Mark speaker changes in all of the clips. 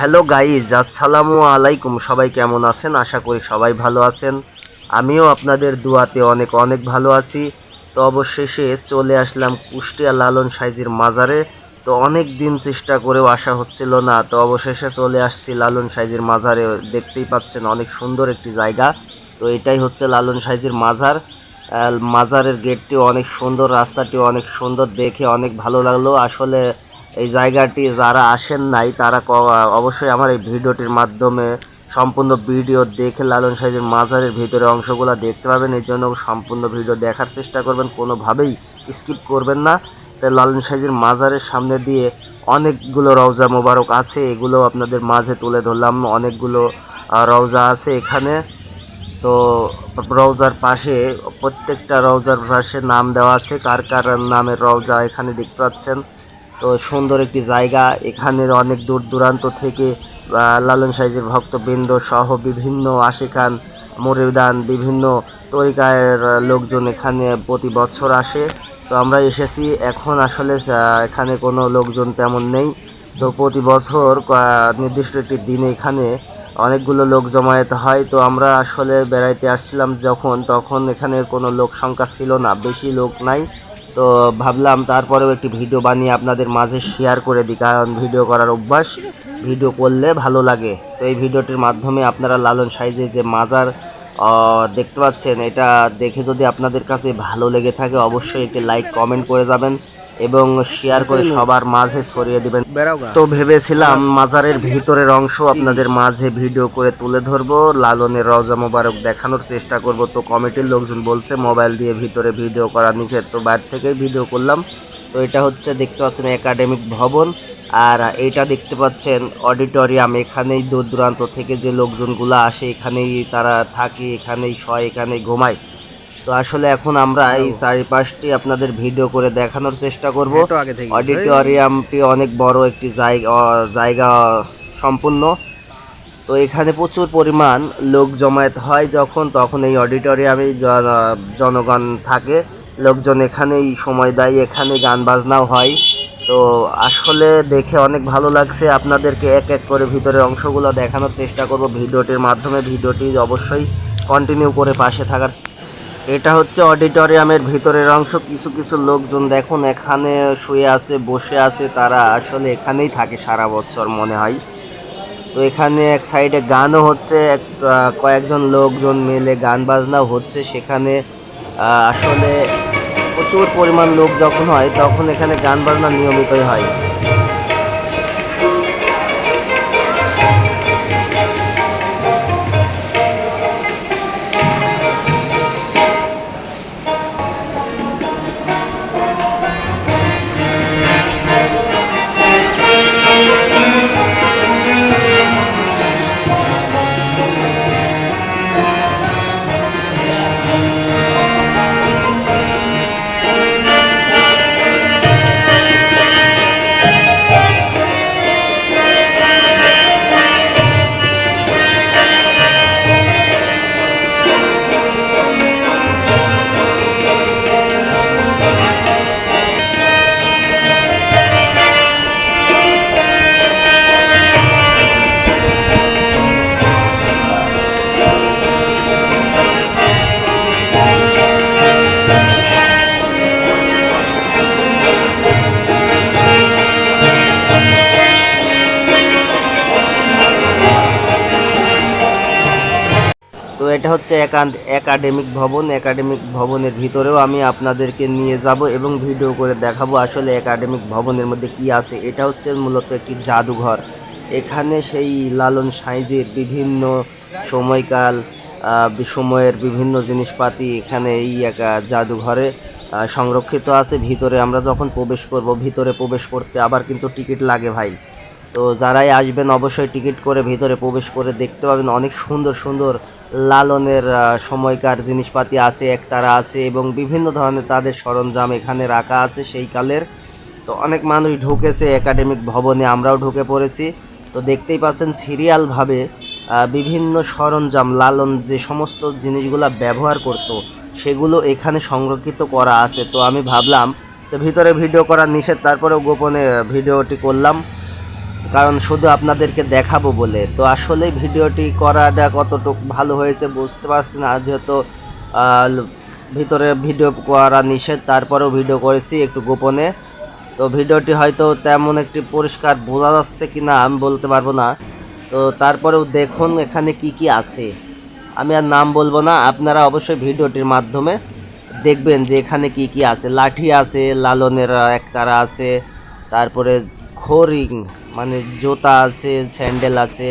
Speaker 1: Hello guys, আসসালামু আলাইকুম। সবাই কেমন আছেন? আশা করি সবাই ভালো আছেন। আমিও আপনাদের দুয়াতে অনেক অনেক ভালো আছি। তো অবশেষে চলে আসলাম কুষ্টিয়া লালন সাইজির মাজারে। তো অনেক দিন চেষ্টা করেও আসা হচ্ছিল না। তো অবশেষে চলে আসছি লালন সাইজির মাজারে। দেখতেই পাচ্ছেন অনেক সুন্দর একটি জায়গা। তো এটাই হচ্ছে লালন সাইজির মাজার। মাজারের গেটটি অনেক সুন্দর রাস্তাটি অনেক সুন্দর, দেখে অনেক ভালো লাগল। আসলে এই জায়গাটি যারা আসেন নাই, তারা অবশ্যই আমার এই ভিডিওটির মাধ্যমে সম্পূর্ণ ভিডিও দেখে লালন সাইজের মাজারের ভিতরে অংশগুলো দেখতে পাবেন। এর জন্য সম্পূর্ণ ভিডিও দেখার চেষ্টা করবেন, কোনোভাবেই স্কিপ করবেন না। তাই লালন সাইজের মাজারের সামনে দিয়ে অনেকগুলো রওজা মোবারক আছে, এগুলো আপনাদের মাঝে তুলে ধরলাম। অনেকগুলো রওজা আছে এখানে। তো রওজার পাশে প্রত্যেকটা রওজার পাশে নাম দেওয়া আছে। কার কার নামের রওজা এখানে দেখতে পাচ্ছেন। তো সুন্দর একটি জায়গা। এখানে অনেক দূর দূরান্ত থেকে লালন সাইজের ভক্তবৃন্দ সহ বিভিন্ন আশিকান, মরিদান, বিভিন্ন তরিকায়ের লোকজন এখানে প্রতি বছর আসে। তো আমরা এসেছি। এখন আসলে এখানে কোনো লোকজন তেমন নেই। তো প্রতি বছর নির্দিষ্ট একটি দিনে এখানে অনেকগুলো লোক জমায়েত হয়। তো আমরা আসলে বেড়াইতে আসছিলাম যখন। তখন এখানে কোনো লোক সংখ্যা ছিল না। বেশি লোক নাই। তো ভাবলাম তারপরেও একটি ভিডিও বানিয়ে আপনাদের মাঝে শেয়ার করে দিই, কারণ ভিডিও করার অভ্যাস ভিডিও করলে ভালো লাগে। তো এই ভিডিওটির মাধ্যমে আপনারা লালন সাইজে যে মাজার দেখতে পাচ্ছেন, এটা দেখে যদি আপনাদের কাছে ভালো লেগে থাকে, অবশ্যই একটি লাইক কমেন্ট করে যাবেন। এবং শেয়ার করে সবার মাঝে ছড়িয়ে দিবেন। তো ভেবেছিলাম মাজারের ভিতরের অংশ আপনাদের মাঝে ভিডিও করে তুলে ধরবো। লালনের রওজা মোবারক দেখানোর চেষ্টা করব। তো কমিটির লোকজন বলছে মোবাইল দিয়ে ভিতরে ভিডিও করা নিষেধ। তো বাইরে থেকেই ভিডিও করলাম। তো এটা হচ্ছে দেখতে পাচ্ছেন একাডেমিক ভবন। আর এটা দেখতে পাচ্ছেন অডিটোরিয়াম। এখানেই দূর দূরান্ত থেকে যে লোকজনগুলো আসে এখানেই তারা থাকে এখানেই শয় এখানেই ঘুমায়। তো আসলে এখন আমরা এই চারিপাশটি আপনাদের ভিডিও করে দেখানোর চেষ্টা করব। অডিটোরিয়ামটি অনেক বড় একটি জায়গা জায়গা সম্পূর্ণ। তো এখানে প্রচুর পরিমাণ লোক জমায়েত হয় যখন তখন এই অডিটোরিয়ামে জনগণ থাকে। লোকজন এখানেই সময় দেয় এখানে গান বাজনাও হয়। তো আসলে দেখে অনেক ভালো লাগছে আপনাদেরকে এক এক করে ভিতরের অংশগুলো দেখানোর চেষ্টা করব। ভিডিওটির মাধ্যমে ভিডিওটি অবশ্যই কন্টিনিউ করে পাশে থাকার এটা হচ্ছে অডিটোরিয়ামের ভিতরের অংশ। কিছু কিছু লোকজন দেখুন, এখানে শুয়ে আছে, বসে আছে, তারা আসলে এখানেই থাকে সারা বছর মনে হয়। তো এখানে এক সাইডে গানও হচ্ছে, এক কয়েকজন লোকজন মিলে গান বাজনাও হচ্ছে। সেখানে আসলে প্রচুর পরিমাণ লোক যখন হয়, তখন এখানে গান বাজনা নিয়মিতই হয়। তো এটা হচ্ছে একাডেমিক ভবন। একাডেমিক ভবনের ভিতরেও আমি আপনাদেরকে নিয়ে যাব এবং ভিডিও করে দেখাবো আসলে একাডেমিক ভবনের মধ্যে কি আছে। এটা হচ্ছে মূলত একটি জাদুঘর। এখানে সেই লালন সাইজের বিভিন্ন সময়কাল সময়ের বিভিন্ন জিনিসপাতি এখানে এই একা জাদুঘরে সংরক্ষিত আছে। ভিতরে আমরা যখন প্রবেশ করব, ভিতরে প্রবেশ করতে আবার কিন্তু টিকিট লাগে ভাই। তো যারাই আসবেন অবশ্যই টিকিট করে ভিতরে প্রবেশ করে দেখতে পাবেন। অনেক সুন্দর সুন্দর লালনের সময়কার জিনিসপাতি আছে, একতারা আছে এবং বিভিন্ন ধরনের তাদের সরঞ্জাম এখানে রাখা আছে সেই কালের। তো অনেক মানুষ ঢুকেছে একাডেমিক ভবনে, আমরাও ঢুকে পড়েছি। তো দেখতেই পাচ্ছেন সিরিয়ালভাবে বিভিন্ন সরঞ্জাম, লালন যে সমস্ত জিনিসগুলো ব্যবহার করত, সেগুলো এখানে সংরক্ষিত করা আছে। তো আমি ভাবলাম তো ভিতরে ভিডিও করা নিষেধ, তারপরেও গোপনে ভিডিওটি করলাম। কারণ শুধু আপনাদেরকে দেখাবো বলে। তো আসলে ভিডিওটি করাটা কতটুকু ভালো হয়েছে বুঝতে পারছি না। যেহেতু ভিতরে ভিডিও করা নিষেধ, তারপরেও ভিডিও করেছি একটু গোপনে। তো ভিডিওটি হয়তো তেমন একটি পরিষ্কার বোঝা যাচ্ছে কি না আমি বলতে পারব না। তো তারপরেও দেখুন এখানে কি কি আছে। আমি আর নাম বলব না, আপনারা অবশ্যই ভিডিওটির মাধ্যমে দেখবেন যে এখানে কি কি আছে। লাঠি আছে, লালনের এক তারা আছে, তারপরে খড়িং মানে জুতা আছে, স্যান্ডেল আছে,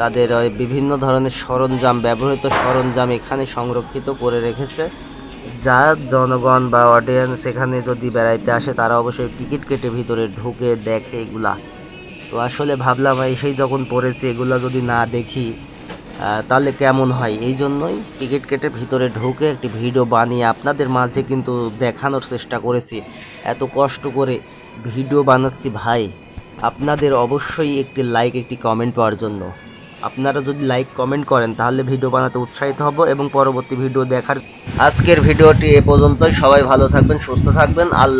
Speaker 1: তাদের বিভিন্ন ধরনের সরঞ্জাম, ব্যবহৃত সরঞ্জাম এখানে সংরক্ষিত করে রেখেছে। যা জনগণ বা অডিয়েন্স এখানে যদি বেড়াইতে আসে, তারা অবশ্যই টিকিট কেটে ভিতরে ঢুকে দেখে এগুলা। তো আসলে ভাবলাম সেই যখন পড়েছে, এগুলো যদি না দেখি তাহলে কেমন হয়? এই জন্যই টিকিট কেটে ভিতরে ঢুকে একটি ভিডিও বানিয়ে আপনাদের মাঝে কিন্তু দেখানোর চেষ্টা করেছি। এত কষ্ট করে ভিডিও বানাচ্ছি ভাই। আপনাদের অবশ্যই একটি লাইক একটি কমেন্ট পাওয়ার জন্য। আপনারা যদি লাইক কমেন্ট করেন, তাহলে ভিডিও বানাতে উৎসাহিত হব এবং পরবর্তী ভিডিও দেখার আজকের ভিডিওটি এ পর্যন্তই। সবাই ভালো থাকবেন, সুস্থ থাকবেন। আল্লাহ